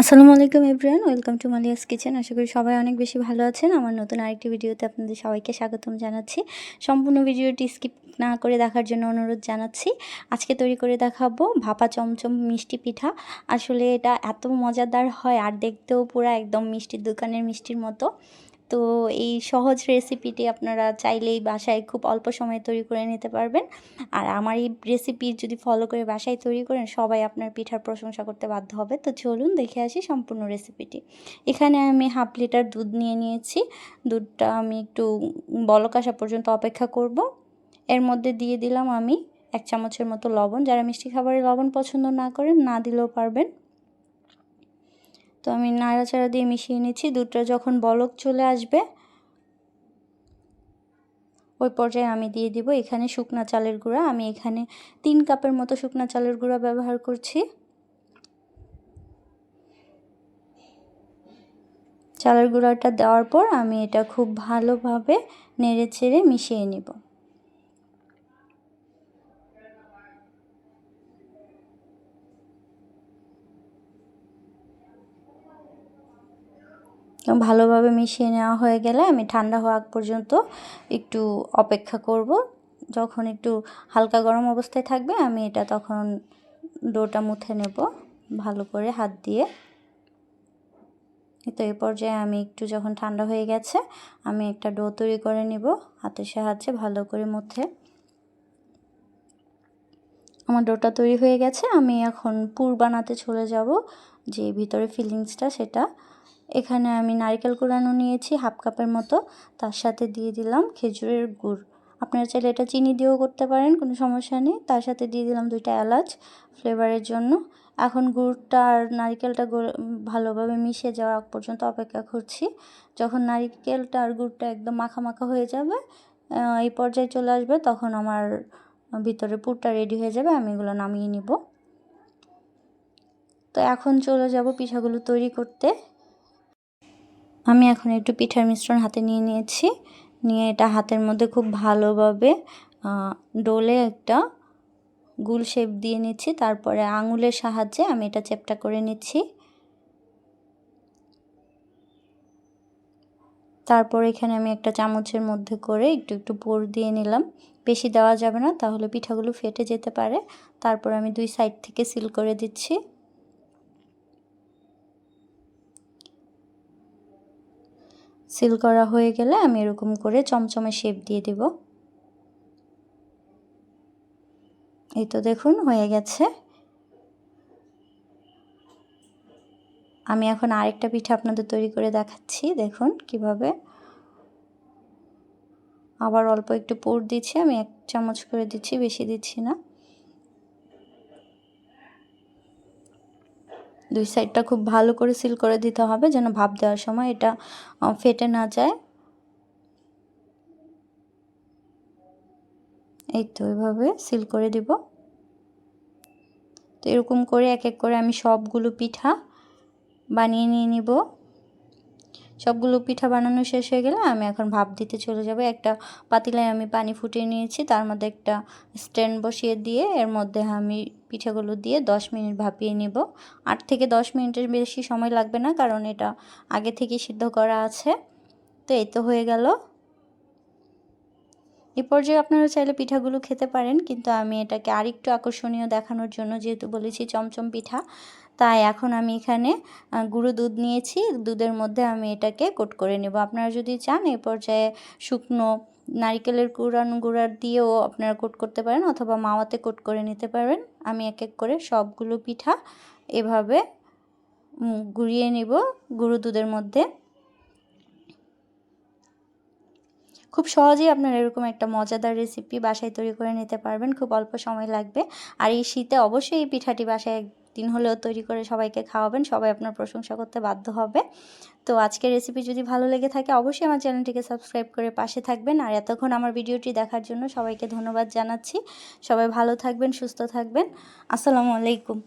আসসালামু আলাইকুম everyone, welcome to Malia's kitchen. আশা করি সবাই অনেক বেশি ভালো আছেন। আমার নতুন আরেকটি ভিডিওতে আপনাদের সবাইকে স্বাগতম জানাচ্ছি। সম্পূর্ণ ভিডিওটি স্কিপ না করে দেখার জন্য অনুরোধ জানাচ্ছি। আজকে তৈরি করে দেখাবো ভাপা চমচম মিষ্টি পিঠা। আসলে এটা এত মজাদার হয় আর দেখতেও পুরো একদম মিষ্টির দোকানের মিষ্টির মতো। তো এই সহজ রেসিপিটি আপনারা চাইলেই বাসায় খুব অল্প সময়ে তৈরি করে নিতে পারবেন। আর আমার এই রেসিপি যদি ফলো করে বাসায় তৈরি করেন, সবাই আপনার পিঠার প্রশংসা করতে বাধ্য হবে। তো চলুন দেখে আসি সম্পূর্ণ রেসিপিটি এখানে আমি হাফ লিটার দুধ নিয়ে নিয়েছি। দুধটা আমি একটু বলক আসা পর্যন্ত অপেক্ষা করব। এর মধ্যে দিয়ে দিলাম আমি এক চামচের মতো লবণ। যারা মিষ্টি খাবারে লবণ পছন্দ না করেন, না দিলেও পারবেন। তো আমি নাড়াচাড়া দিয়ে মিশিয়ে নিচ্ছি। দুধটা যখন বলক চলে আসবে, ওই পর্যায়ে আমি দিয়ে দিব এখানে শুকনা চালের গুঁড়া। আমি এখানে তিন কাপের মতো শুকনা চালের গুঁড়া ব্যবহার করছি। চালের গুঁড়াটা দেওয়ার পর আমি এটা খুব ভালোভাবে নেড়ে চেড়ে মিশিয়ে নিব। ভালোভাবে মিশিয়ে নেওয়া হয়ে গেলে আমি ঠান্ডা হওয়া পর্যন্ত একটু অপেক্ষা করব। যখন একটু হালকা গরম অবস্থায় থাকবে, আমি এটা তখন ডোটা মুথে নেব ভালো করে হাত দিয়ে। তো এই পর্যায়ে আমি একটু যখন ঠান্ডা হয়ে গেছে, আমি একটা ডো তৈরি করে নিব হাতের সাহায্যে ভালো করে মুথে। আমার ডোটা তৈরি হয়ে গেছে, আমি এখন পুর বানাতে চলে যাব, যে ভিতরে ফিলিংসটা সেটা। এখানে আমি নারকেল কুড়ানো নিয়েছি, হাফ কাপের মতো। তার সাথে দিয়ে দিলাম খেজুরের গুড়। আপনারা চাইলে এটা চিনি দিয়েও করতে পারেন, কোনো সমস্যা নেই। তার সাথে দিয়ে দিলাম দুইটা এলাচ ফ্লেভারের জন্য। এখন গুড়টা আর নারিকেলটা ভালোভাবে মিশে যাওয়া পর্যন্ত অপেক্ষা করছি। যখন নারিকেলটা আর গুড়টা একদম মাখা মাখা হয়ে যাবে এই পর্যায়ে চলে আসবে, তখন আমার ভিতরে পুরটা রেডি হয়ে যাবে, আমি এগুলো নামিয়ে নিব। তো এখন চলে যাব পিঠাগুলো তৈরি করতে। আমি এখন একটু পিঠার মিশ্রণ হাতে নিয়ে নিয়েছি। নিয়ে এটা হাতের মধ্যে খুব ভালোভাবে ডোলে একটা গুল শেপ দিয়ে নিচ্ছি। তারপরে আঙুলের সাহায্যে আমি এটা চেপটা করে নিচ্ছি। তারপর এখানে আমি একটা চামচের মধ্যে করে একটু একটু পোর দিয়ে নিলাম। বেশি দেওয়া যাবে না, তাহলে পিঠাগুলো ফেটে যেতে পারে। তারপর আমি দুই সাইড থেকে সিল করে দিচ্ছি। সিল করা হয়ে গেলে আমি এরকম করে চমচমে শেপ দিয়ে দেব। এই তো দেখুন, হয়ে গেছে। আমি এখন আরেকটা পিঠা আপনাদের তৈরি করে দেখাচ্ছি, দেখুন কীভাবে। আবার অল্প একটু পুর দিচ্ছি, আমি এক চামচ করে দিচ্ছি, বেশি দিচ্ছি না। দুই সাইডটা খুব ভালো করে সিল করে দিতে হবে যেন ভাপ দেওয়ার সময় এটা ফেটে না যায়। এই তো এভাবে সিল করে দিব। তো এরকম করে এক এক করে আমি সবগুলো পিঠা বানিয়ে নিয়ে নিব। সবগুলো পিঠা বানানো শেষ হয়ে গেলে আমি এখন ভাপ দিতে চলে যাব। একটা পাতিলায় আমি পানি ফুটিয়ে নিয়েছি, তার মধ্যে একটা স্ট্যান্ড বসিয়ে দিয়ে এর মধ্যে আমি পিঠাগুলো দিয়ে 10 মিনিট ভাপিয়ে নেব। আট থেকে দশ মিনিটের বেশি সময় লাগবে না, কারণ এটা আগে থেকে সিদ্ধ করা আছে। তো এই তো হয়ে গেল। এ পর্যায়ে আপনারা চাইলে পিঠাগুলো খেতে পারেন, কিন্তু আমি এটাকে আরেকটু আকর্ষণীয় দেখানোর জন্য যেহেতু বলেছি চমচম পিঠা তাই এখন আমি এখানে গুঁড়ো দুধ নিয়েছি। দুধের মধ্যে আমি এটাকে কোট করে নেব। আপনারা যদি চান এ পর্যায়ে শুকনো নারিকেলের কুড়ানো গুঁড়ার দিয়েও আপনারা কোট করতে পারেন অথবা মাওয়াতে কোট করে নিতে পারেন। আমি এক এক করে সবগুলো পিঠা এভাবে গুঁড়িয়ে নেব গুঁড়ো দুধের মধ্যে। খুব সহজেই আপনারা এরকম একটা মজাদার রেসিপি বাসায় তৈরি করে নিতে পারবেন। খুব অল্প সময় লাগবে। আর এই শীতে অবশ্যই এই পিঠাটি বাসায় একদিন হলেও তৈরি করে সবাইকে খাওয়াবেন, সবাই আপনার প্রশংসা করতে বাধ্য হবে। তো আজকের রেসিপি যদি ভালো লেগে থাকে, অবশ্যই আমার চ্যানেলটিকে সাবস্ক্রাইব করে পাশে থাকবেন। আর এতক্ষণ আমার ভিডিওটি দেখার জন্য সবাইকে ধন্যবাদ জানাচ্ছি। সবাই ভালো থাকবেন, সুস্থ থাকবেন। আসসালামু আলাইকুম।